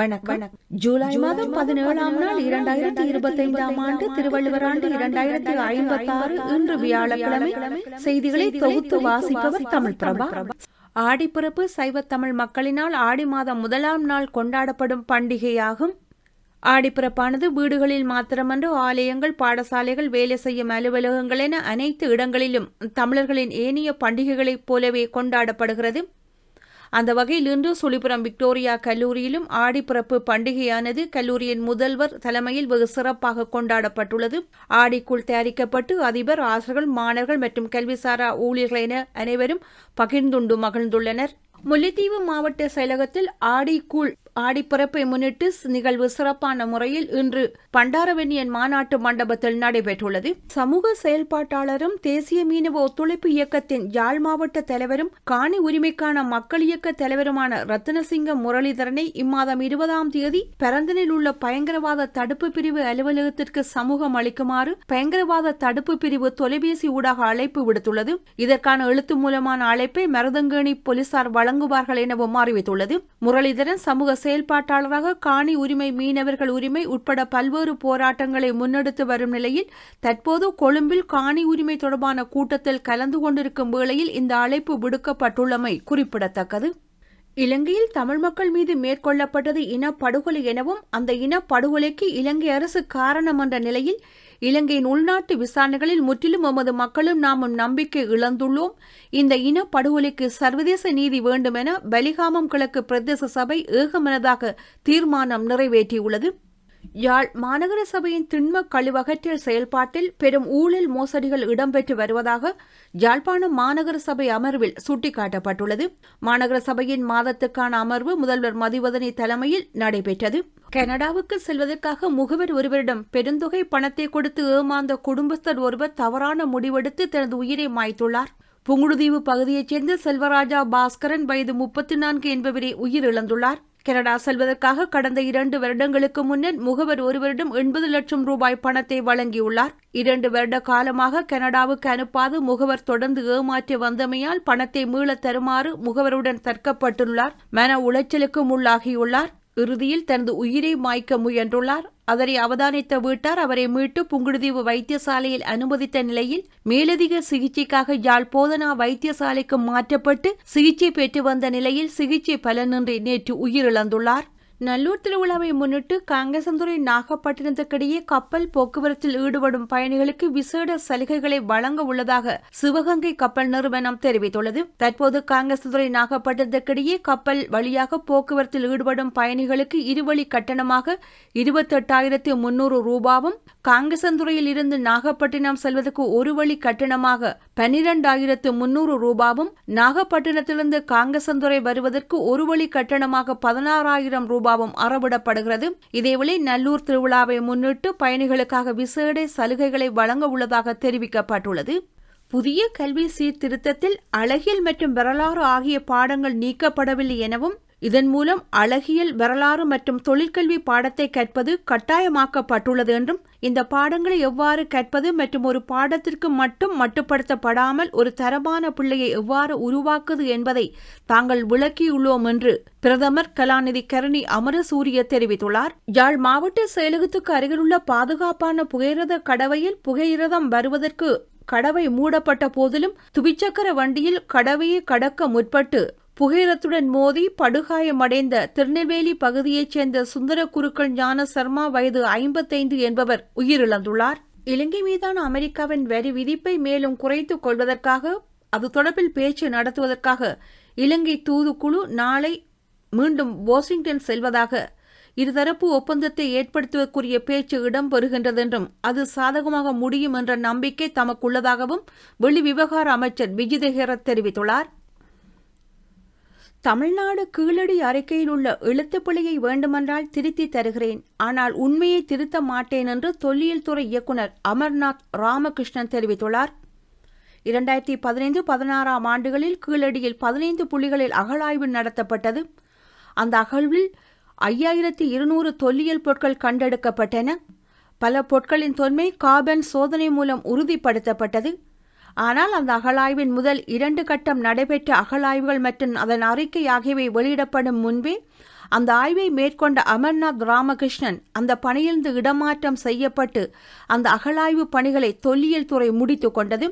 வணக்கம். ஜூலை மாதம் பதினேழாம் நாள் இரண்டாயிரத்தி இருபத்தி ஐந்தாம் ஆண்டு திருவள்ளுவர் ஆண்டு இரண்டாயிரத்தி ஐம்பத்தி ஆறு இன்று வியாழக்கிழமை செய்திகளை தொகுத்து வாசிப்பவர் தமிழ் பிரபா. ஆடிப்பிறப்பு சைவ தமிழ் மக்களினால் ஆடி மாதம் முதலாம் நாள் கொண்டாடப்படும் பண்டிகையாகும். ஆடிப்பிறப்பானது வீடுகளில் மாத்திரமன்று ஆலயங்கள் பாடசாலைகள் வேலை செய்யும் அலுவலகங்கள் என அனைத்து இடங்களிலும் தமிழர்களின் ஏனைய பண்டிகைகளைப் போலவே கொண்டாடப்படுகிறது. அந்த வகையில் இன்று சுழிபுரம் விக்டோரியா கல்லூரியிலும் ஆடிப்பிறப்பு பண்டிகையானது கல்லூரியின் முதல்வர் தலைமையில் வெகு சிறப்பாக கொண்டாடப்பட்டுள்ளது. ஆடிக்குள் தயாரிக்கப்பட்டு அதிபர் ஆசிரியர்கள் மாணவர்கள் மற்றும் கல்விசாரா ஊழியர்கள் என அனைவரும் பகிர்ந்துண்டு மகிழ்ந்துள்ளனர். முல்லைத்தீவு மாவட்ட செயலகத்தில் ஆடிக்கூழ் ஆடிப்பிறப்பை முன்னிட்டு நிகழ்வு சிறப்பான முறையில் இன்று பண்டாரவெண்ணியன் மாநாட்டு மண்டபத்தில் நடைபெற்றுள்ளது. சமூக செயல்பாட்டாளரும் தேசிய மீனவ ஒத்துழைப்பு இயக்கத்தின் யாழ் மாவட்ட தலைவரும் காணி உரிமைக்கான மக்கள் இயக்க தலைவருமான ரத்னசிங்க முரளிதரனை இம்மாதம் இருபதாம் தேதி பரந்தனில் உள்ள பயங்கரவாத தடுப்பு பிரிவு அலுவலகத்திற்கு சமூகம் அளிக்குமாறு பயங்கரவாத தடுப்பு பிரிவு தொலைபேசி ஊடாக அழைப்பு விடுத்துள்ளது. இதற்கான எழுத்து மூலமான அழைப்பை மருதங்கேணி போலீசார் வழங்குவார்கள் எனவும் அறிவித்துள்ளது. முரளிதரன் சமூக செயல்பாட்டாளராக காணி உரிமை மீனவர்கள் உரிமை உட்பட பல்வேறு போராட்டங்களை முன்னெடுத்து வரும் நிலையில் தற்போது கொழும்பில் காணி உரிமை தொடர்பான கூட்டத்தில் கலந்து கொண்டிருக்கும் வேளையில் இந்த அழைப்பு விடுக்கப்பட்டுள்ளமை குறிப்பிடத்தக்கது. இலங்கையில் தமிழ் மக்கள் மீது மேற்கொள்ளப்பட்டது இனப்படுகொலை எனவும் அந்த இனப்படுகொலைக்கு இலங்கை அரசு காரணம் என்ற நிலையில் இலங்கையின் உள்நாட்டு விசாரணைகளில் முற்றிலும் எமது மக்களும் நாமும் நம்பிக்கை இழந்துள்ளோம். இந்த இனப்படுகொலைக்கு சர்வதேச நீதி வேண்டும் என பலிகாமம் கிழக்கு பிரதேச சபை ஏகமனதாக தீர்மானம் நிறைவேற்றியுள்ளது. யாழ் மாநகர சபையின் திண்ம கழிவகற்றல் செயல்பாட்டில் பெரும் ஊழல் மோசடிகள் இடம்பெற்று வருவதாக யாழ்ப்பாணம் மாநகர சபை அமர்வில் சுட்டிக்காட்டப்பட்டுள்ளது. மாநகர சபையின் மாதத்துக்கான அமர்வு முதல்வர் மதிவதனி தலைமையில் நடைபெற்றது. கனடாவுக்கு செல்வதற்காக முகவர் ஒருவரிடம் பெருந்தொகை பணத்தை கொடுத்து ஏமாந்த குடும்பஸ்தர் ஒருவர் தவறான முடிவெடுத்து தனது உயிரை மாய்த்துள்ளார். புங்குடுதீவு பகுதியைச் சேர்ந்த செல்வராஜா பாஸ்கரன் வயது முப்பத்தி நான்கு என்பவரே உயிரிழந்துள்ளார். கனடா செல்வதற்காக கடந்த இரண்டு வருடங்களுக்கு முன்னர் முகவர் ஒருவரிடம் எண்பது லட்சம் ரூபாய் பணத்தை வழங்கியுள்ளார். இரண்டு வருட காலமாக கனடாவுக்கு அனுப்பாது முகவர் தொடர்ந்து ஏமாற்றி வந்தமையால் பணத்தை மீளத் தருமாறு முகவருடன் தர்க்கப்பட்டுள்ளார். மன உளைச்சலுக்கும் உள்ளாகியுள்ளார். இறுதியில் தனது உயிரை மாய்க்க முயன்றுள்ளார். அதனை அவதானித்த வீட்டார் அவரை மீட்டு புங்குடுதீவு வைத்தியசாலையில் அனுமதித்த நிலையில் மேலதிக சிகிச்சைக்காக யாழ் போதனா வைத்தியசாலைக்கு மாற்றப்பட்டு சிகிச்சை பெற்று வந்த நிலையில் சிகிச்சை பலனின்றி நேற்று உயிரிழந்துள்ளார். நல்லூர் திருவிழாவை முன்னிட்டு காங்கேசந்துறை நாகப்பட்டினத்துக்கிடையே கப்பல் போக்குவரத்தில் ஈடுபடும் பயணிகளுக்கு விசேட சலுகைகளை வழங்க உள்ளதாக சிவகங்கை கப்பல் நிறுவனம் தெரிவித்துள்ளது. தற்போது காங்கேசந்துறை நாகப்பட்டினத்துக்கிடையே கப்பல் வழியாக போக்குவரத்தில் ஈடுபடும் பயணிகளுக்கு இருவழி கட்டணமாக இருபத்தெட்டாயிரத்து முன்னூறு ரூபாவும் காங்கேசந்துறையில் இருந்து நாகப்பட்டினம் செல்வதற்கு ஒரு வழி கட்டணமாக பனிரெண்டாயிரத்து முன்னூறு ரூபாவும் நாகப்பட்டினத்திலிருந்து காங்கசந்துறை வருவதற்கு ஒரு வழி கட்டணமாக பதினாறாயிரம் ரூபாய் ரூபாவும் அறவிடப்படுகிறது. இதேவேளை நல்லூர் திருவிழாவை முன்னிட்டு பயணிகளுக்காக விசேட சலுகைகளை வழங்க உள்ளதாக தெரிவிக்கப்பட்டுள்ளது. புதிய கல்வி சீர்திருத்தத்தில் அழகியல் மற்றும் வரலாறு ஆகிய பாடங்கள் நீக்கப்படவில்லை எனவும் இதன் மூலம் அழகியல் வரலாறு மற்றும் தொழிற்கல்வி பாடத்தை கற்பது கட்டாயமாக்கப்பட்டுள்ளது என்றும் இந்த பாடங்களை எவ்வாறு கற்பது மற்றும் ஒரு பாடத்திற்கு மட்டும் மட்டுப்படுத்தப்படாமல் ஒரு தரமான பிள்ளையை எவ்வாறு உருவாக்குது என்பதை தாங்கள் விளக்கியுள்ளோம் என்று பிரதமர் கலாநிதி கருணி அமரசூரிய தெரிவித்துள்ளார். யாழ் மாவட்ட செயலகத்துக்கு அருகிலுள்ள பாதுகாப்பான புகையிரத கடவையில் புகையிரதம் வருவதற்கு கடவை மூடப்பட்ட போதிலும் துவிச்சக்கர வண்டியில் கடவையை கடக்க முற்பட்டு புகையிரத்துடன் மோதி படுகாயமடைந்த திருநெல்வேலி பகுதியைச் சேர்ந்த சுந்தர குருக்கள் ஞான சர்மா வயது ஐம்பத்தைந்து என்பவர் உயிரிழந்துள்ளார். இலங்கை மீதான அமெரிக்காவின் வரி விதிப்பை மேலும் குறைத்துக் கொள்வதற்காக அது தொடர்பில் பேச்சு நடத்துவதற்காக இலங்கை தூதுக்குழு நாளை மீண்டும் வாஷிங்டன் செல்வதாக இருதரப்பு ஒப்பந்தத்தை ஏற்படுத்துவதற்குரிய பேச்சு இடம்பெறுகின்றதென்றும் அது சாதகமாக முடியும் என்ற நம்பிக்கை தமக்குள்ளதாகவும் வெளிவிவகார அமைச்சர் விஜிதஹேர தெரிவித்துள்ளார். தமிழ்நாடு கீழடி அறிக்கையில் உள்ள எழுத்துப்பிழையை வேண்டுமென்றால் திருத்தி தருகிறேன். ஆனால் உண்மையை திருத்த மாட்டேன் என்று தொல்லியல் துறை இயக்குநர் அமர்நாத் ராமகிருஷ்ணன் தெரிவித்துள்ளார். இரண்டாயிரத்தி பதினைந்து பதினாறாம் ஆண்டுகளில் கீழடியில் பதினைந்து புள்ளிகளில் அகழாய்வு நடத்தப்பட்டது. அந்த அகழ்வில் ஐயாயிரத்தி இருநூறு தொல்லியல் பொருட்கள் கண்டெடுக்கப்பட்டன. பல பொருட்களின் தொன்மை காபன் சோதனை மூலம் உறுதிப்படுத்தப்பட்டது. ஆனால் அந்த அகழாய்வின் முதல் இரண்டு கட்டம் நடைபெற்ற அகழாய்வுகள் மற்றும் அதன் அறிக்கை ஆகியவை வெளியிடப்படும் முன்பே அந்த ஆய்வை மேற்கொண்ட அமர்நாத் ராமகிருஷ்ணன் அந்த பணியிலிருந்து இடமாற்றம் செய்யப்பட்டு அந்த அகழாய்வு பணிகளை தொல்லியல் துறை முடித்து கொண்டது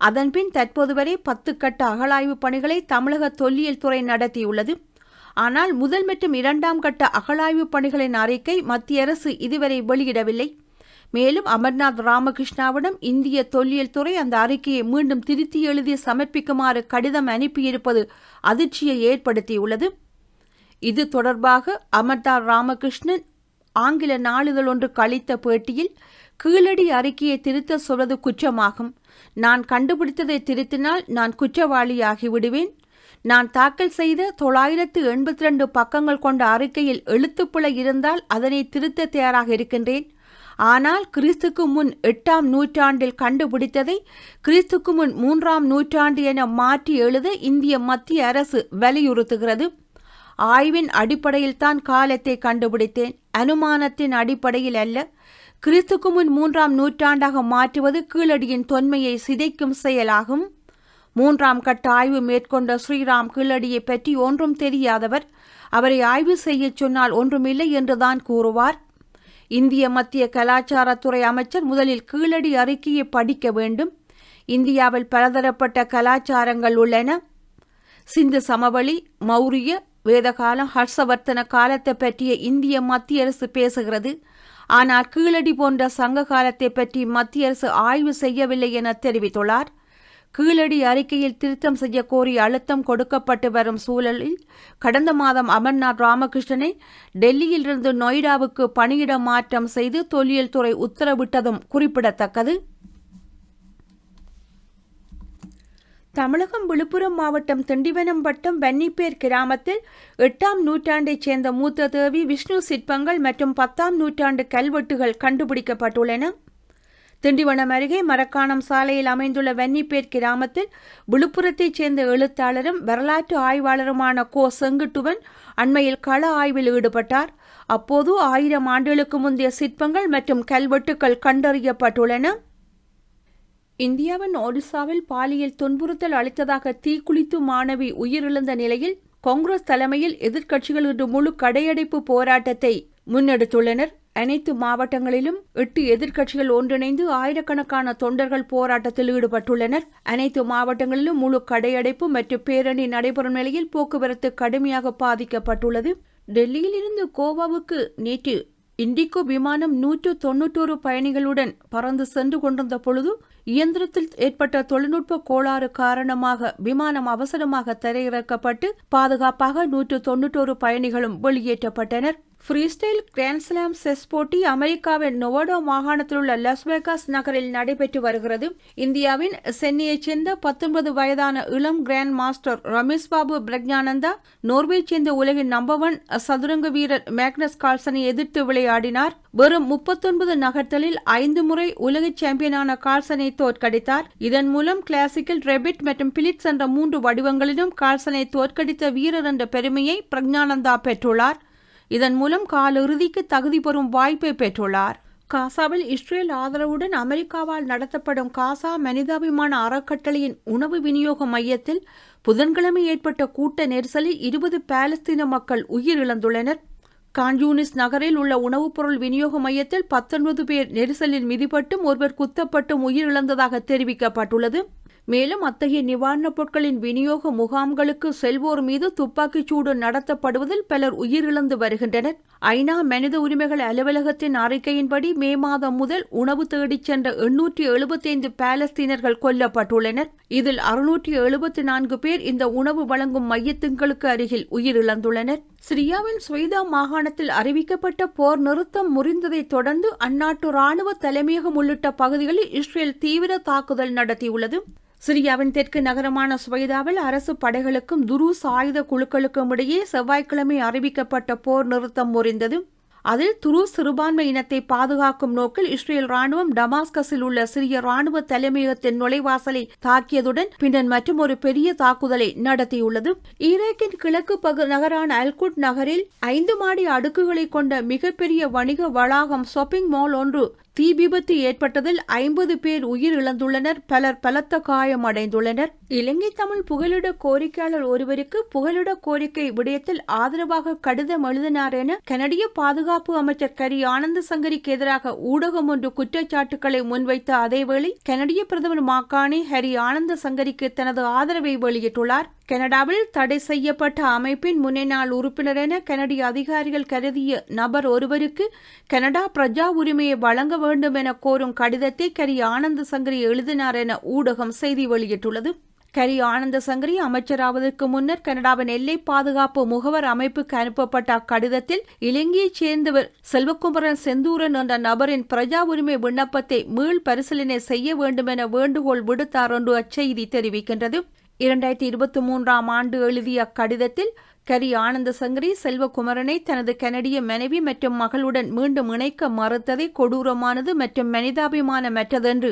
அதன்பின் தற்போது வரை பத்து கட்ட அகழாய்வு பணிகளை தமிழக தொல்லியல் துறை நடத்தியுள்ளது ஆனால் முதல் மற்றும் இரண்டாம் கட்ட அகழாய்வு பணிகளின் அறிக்கை மத்திய அரசு இதுவரை வெளியிடவில்லை. மேலும் அமர்நாத் ராமகிருஷ்ணாவிடம் இந்திய தொல்லியல் துறை அந்த அறிக்கையை மீண்டும் திருத்தி எழுதி சமர்ப்பிக்குமாறு கடிதம் அனுப்பியிருப்பது அதிர்ச்சியை ஏற்படுத்தியுள்ளது. இது தொடர்பாக அமர்நாத் ராமகிருஷ்ணன் ஆங்கில நாளிதழ் ஒன்று கழித்த பேட்டியில் கீழடி அறிக்கையை திருத்த சொல்வது குற்றமாகும். நான் கண்டுபிடித்ததை திருத்தினால் நான் குற்றவாளியாகி விடுவேன். நான் தாக்கல் செய்த தொள்ளாயிரத்து எண்பத்தி ரெண்டு பக்கங்கள் கொண்ட அறிக்கையில் எழுத்துப்பிழை இருந்தால் அதனை திருத்த தயாராக இருக்கின்றேன். ஆனால் கிறிஸ்துக்கு முன் எட்டாம் நூற்றாண்டில் கண்டுபிடித்ததை கிறிஸ்துக்கு முன் மூன்றாம் நூற்றாண்டு என மாற்றி எழுத இந்திய மத்திய அரசு வலியுறுத்துகிறது. ஆய்வின் அடிப்படையில் தான் காலத்தை கண்டுபிடித்தேன். அனுமானத்தின் அடிப்படையில் அல்ல. கிறிஸ்துக்கு முன் மூன்றாம் நூற்றாண்டாக மாற்றுவது கீழடியின் தொன்மையை சிதைக்கும் செயலாகும். மூன்றாம் கட்ட ஆய்வு மேற்கொண்ட ஸ்ரீராம் கீழடியை பற்றி ஒன்றும் தெரியாதவர் அவரை ஆய்வு செய்யச் சொன்னால் ஒன்றுமில்லை என்றுதான் கூறுவார். இந்திய மத்திய கலாச்சாரத்துறை அமைச்சர் முதலில் கீழடி அறிக்கையை படிக்க வேண்டும். இந்தியாவில் பலதரப்பட்ட கலாச்சாரங்கள் உள்ளன. சிந்து சமவெளி மௌரிய வேதகாலம் ஹர்ஷவர்த்தன காலத்தை பற்றிய இந்திய மத்திய அரசு பேசுகிறது. ஆனால் கீழடி போன்ற சங்க காலத்தை பற்றி மத்திய அரசு ஆய்வு செய்யவில்லை என தெரிவித்துள்ளார். கீழடி அறிக்கையில் திருத்தம் செய்ய கோரி அழுத்தம் கொடுக்கப்பட்டு வரும் சூழலில் கடந்த மாதம் அமர்நாத் ராமகிருஷ்ணனை டெல்லியிலிருந்து நொய்டாவுக்கு பணியிட மாற்றம் செய்து தொல்லியல் துறை உத்தரவிட்டதும் குறிப்பிடத்தக்கது. தமிழகம் விழுப்புரம் மாவட்டம் திண்டிவனம் வட்டம் வன்னிப்பேர் கிராமத்தில் எட்டாம் நூற்றாண்டைச் சேர்ந்த மூத்த தேவி விஷ்ணு சிற்பங்கள் மற்றும் பத்தாம் நூற்றாண்டு கல்வெட்டுகள் கண்டுபிடிக்கப்பட்டுள்ளன. திண்டிவனம் அருகே மரக்காணம் சாலையில் அமைந்துள்ள வன்னிப்பேர் கிராமத்தில் விழுப்புரத்தைச் சேர்ந்த எழுத்தாளரும் வரலாற்று ஆய்வாளருமான கோ. செங்குட்டுவன் அண்மையில் கள ஆய்வில் ஈடுபட்டார். அப்போது ஆயிரம் ஆண்டுகளுக்கு முந்தைய சிற்பங்கள் மற்றும் கல்வெட்டுக்கள் கண்டறியப்பட்டுள்ளன. இந்தியாவின் ஒடிசாவில் பாலியல் துன்புறுத்தல் அளித்ததாக தீக்குளித்து மாணவி உயிரிழந்த நிலையில் காங்கிரஸ் தலைமையில் எதிர்க்கட்சிகள் இன்று முழு கடையடைப்பு போராட்டத்தை முன்னெடுத்துள்ளனர். அனைத்து மாவட்டங்களிலும் எட்டு எதிர்க்கட்சிகள் ஒன்றிணைந்து ஆயிரக்கணக்கான தொண்டர்கள் போராட்டத்தில் ஈடுபட்டுள்ளனர். அனைத்து மாவட்டங்களிலும் முழு கடையடைப்பு மற்றும் பேரணி நடைபெறும் நிலையில் போக்குவரத்து கடுமையாக பாதிக்கப்பட்டுள்ளது. டெல்லியிலிருந்து கோவாவுக்கு நேற்று இண்டிகோ விமானம் நூற்று தொன்னூற்றோரு பயணிகளுடன் பறந்து சென்று கொண்டிருந்த பொழுது இயந்திரத்தில் ஏற்பட்ட தொழில்நுட்ப கோளாறு காரணமாக விமானம் அவசரமாக தரையிறக்கப்பட்டு பாதுகாப்பாக நூற்று தொன்னூற்றோரு பயணிகளும் வெளியேற்றப்பட்டனர். ஃப்ரீஸ்டைல் கிராண்ட்ஸ்லாம் செஸ் போட்டி அமெரிக்காவின் நொவடோ மாகாணத்தில் உள்ள லஸ்வேகாஸ் நகரில் நடைபெற்று வருகிறது. இந்தியாவின் சென்னையைச் சேர்ந்த பத்தொன்பது வயதான இளம் grand master Ramesh Babu Praggnanandhaa Norway சேர்ந்த உலகின் நம்பர் ஒன் சதுரங்க வீரர் மேக்னஸ் கால்சனை எதிர்த்து விளையாடினார். வெறும் முப்பத்தொன்பது நகர்த்தலில் ஐந்து முறை உலக சாம்பியனான கால்சனை தோற்கடித்தார். இதன் மூலம் கிளாசிக்கல் ரெபிட் மற்றும் பிலிட்ஸ் என்ற மூன்று வடிவங்களிலும் கால்சனை தோற்கடித்த வீரர் என்ற பெருமையை பிரக்ஞானந்தா பெற்றுள்ளார். இதன் மூலம் காலிறுதிக்கு தகுதி பெறும் வாய்ப்பை பெற்றுள்ளார். காசாவில் இஸ்ரேல் ஆதரவுடன் அமெரிக்காவால் நடத்தப்படும் காசா மனிதாபிமான அறக்கட்டளையின் உணவு விநியோக மையத்தில் புதன்கிழமை ஏற்பட்ட கூட்ட நெரிசலில் இருபது பாலஸ்தீன மக்கள் உயிரிழந்துள்ளனர். கான்யூனிஸ் நகரில் உள்ள உணவுப் பொருள் விநியோக மையத்தில் பத்தொன்பது பேர் நெரிசலில் மிதிப்பட்டும் ஒருவர் குத்தப்பட்டும் உயிரிழந்ததாக தெரிவிக்கப்பட்டுள்ளது. மேலும் அத்தகைய நிவாரணப் பொருட்களின் விநியோக முகாம்களுக்கு செல்வோர் மீது துப்பாக்கிச் சூடு நடத்தப்படுவதில் பலர் உயிரிழந்து வருகின்றனர். ஐநா மனித உரிமைகள் அலுவலகத்தின் அறிக்கையின்படி மே மாதம் முதல் உணவு தேடிச் சென்ற எண்ணூற்றி எழுபத்தைந்து பாலஸ்தீனர்கள் கொல்லப்பட்டுள்ளனர். இதில் அறுநூற்றி எழுபத்தி நான்கு பேர் இந்த உணவு வழங்கும் மையத்துங்களுக்கு அருகில் உயிரிழந்துள்ளனர். சிரியாவின் ஸ்வைதா மாகாணத்தில் அறிவிக்கப்பட்ட போர் நிறுத்தம் முறிந்ததைத் தொடர்ந்து அந்நாட்டு ராணுவ தலைமையகம் உள்ளிட்ட பகுதிகளில் இஸ்ரேல் தீவிர தாக்குதல் நடத்தியுள்ளது. சிரியாவின் தெற்கு நகரமான சுவைதாவில் அரசு படைகளுக்கும் துருஸ் ஆயுத குழுக்களுக்கும் இடையே செவ்வாய்க்கிழமை அறிவிக்கப்பட்ட போர் நிறுத்தம் முறிந்தது அதில் துரு சிறுபான்மை இனத்தை பாதுகாக்கும் நோக்கில் இஸ்ரேல் ராணுவம் டமாஸ்கஸில் உள்ள சிறிய ராணுவ தலைமையகத்தின் நுழைவாசலை தாக்கியதுடன் பின்னர் மற்றும் ஒரு பெரிய தாக்குதலை நடத்தியுள்ளது. ஈராக்கின் கிழக்கு பகு நகரான அல்குட் நகரில் ஐந்து மாடி அடுக்குகளை கொண்ட மிகப்பெரிய வணிக வளாகம் ஷாப்பிங் மால் ஒன்று தீ விபத்து ஏற்பட்டதில் ஐம்பது பேர் உயிர் இழந்துள்ளனர் பலர் பலத்த காயமடைந்துள்ளனர் இலங்கை தமிழ் புகலிட கோரிக்கையாளர் ஒருவருக்கு புகலிட கோரிக்கை விடயத்தில் ஆதரவாக கடிதம் எழுதினார் என கனடிய பாதுகாப்பு அமைச்சர் கரி ஆனந்த சங்கரிக்கு எதிராக ஊடகம் ஒன்று குற்றச்சாட்டுக்களை முன்வைத்த அதேவேளை கனடிய பிரதமர் மாக்கானி ஹரி ஆனந்த சங்கரிக்கு தனது ஆதரவை வெளியிட்டுள்ளார். கனடாவில் தடை செய்யப்பட்ட அமைப்பின் முன்னேநாள் உறுப்பினர் என கனடிய அதிகாரிகள் கருதிய நபர் ஒருவருக்கு கனடா பிரஜா உரிமையை வழங்க வேண்டும் என கோரும் கடிதத்தை கரி ஆனந்த சங்கரி எழுதினார் என ஊடகம் செய்தி வெளியிட்டுள்ளது. கரி ஆனந்த சங்கரி அமைச்சராவதற்கு முன்னர் கனடாவின் எல்லை பாதுகாப்பு முகவர் அமைப்புக்கு அனுப்பப்பட்ட அக்கடிதத்தில் இலங்கையைச் சேர்ந்தவர் செல்வகுமரன் செந்தூரன் என்ற நபரின் பிரஜா உரிமை விண்ணப்பத்தை மீள் பரிசீலனை செய்ய வேண்டும் என வேண்டுகோள் விடுத்தார் என்று அச்செய்தி தெரிவிக்கின்றது. இரண்டாயிரத்தி இருபத்தி மூன்றாம் ஆண்டு எழுதிய அக்கடிதத்தில் கரி ஆனந்த சங்கரி செல்வகுமரனை தனது கனடிய மனைவி மற்றும் மகளுடன் மீண்டும் இணைக்க மறுத்ததை கொடூரமானது மற்றும் மனிதாபிமானமற்றதென்று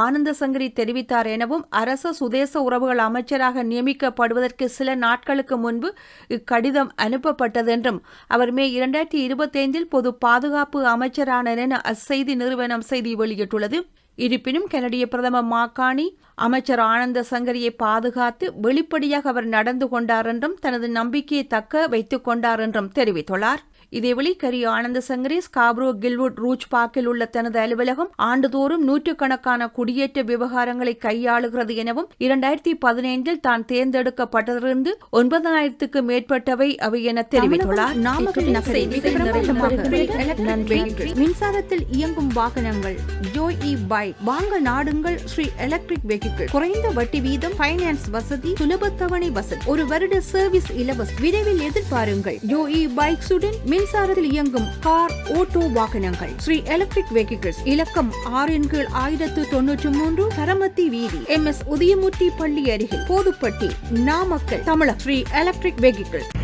ஆனந்த சங்கரி தெரிவித்தார் எனவும் அரச சுதேச உறவுகள் அமைச்சராக நியமிக்கப்படுவதற்கு சில நாட்களுக்கு முன்பு இக்கடிதம் அனுப்பப்பட்டதென்றும் அவர் மே இரண்டாயிரத்தி இருபத்தைந்தில் பொது பாதுகாப்பு அமைச்சரான என அச்செய்தி நிறுவனம் செய்தி வெளியிட்டுள்ளது. இருப்பினும் கனடிய பிரதம மாக்காணி அமைச்சர் ஆனந்த சங்கரியை பாதுகாத்து வெளிப்படையாக அவர் நடந்து கொண்டார் என்றும் தனது நம்பிக்கையை தக்க வைத்துக் கொண்டார் என்றும் தெரிவித்துள்ளார். இதேவழி கரி Anandasangaree Scarborough Guildwood Roach பார்க்கில் உள்ள தனது அலுவலகம் ஆண்டுதோறும் நூற்றுக்கணக்கான குடியேற்ற விவகாரங்களை கையாளுகிறது எனவும் இரண்டாயிரத்தி பதினைந்தில் தான் தேர்ந்தெடுக்கப்பட்டதிலிருந்து ஒன்பதாயிரத்துக்கு மேற்பட்டவை அவை என தெரிவித்துள்ளார். மின்சாரத்தில் இயங்கும் வாகனங்கள் ஜோய் இ பைக் வாங்க நாடுங்கள் ஸ்ரீ எலக்ட்ரிக் வெஹிக்கிள். குறைந்த வட்டி வீதம் ஃபைனான்ஸ் வசதி சுலப தவணை வசதி. ஒரு வருட சர்வீஸ் இலவசம். விரைவில் எதிர்பாருங்கள். ஜோ இ பைக்ஸுடன் மின்சாரத்தில் இயங்கும் கார் ஓட்டோ வாகனங்கள். ஸ்ரீ எலக்ட்ரிக் வெஹிக்கிள்ஸ் இலக்கம் ஆறின் கீழ் ஆயிரத்து தொன்னூற்று மூன்று கரமத்தி வீதி. எம் எஸ் உதயமூர்த்தி பள்ளி அருகில் போதுப்பட்டி நாமக்கல் தமிழக ஸ்ரீ எலக்ட்ரிக் வெஹிக்கிள்ஸ்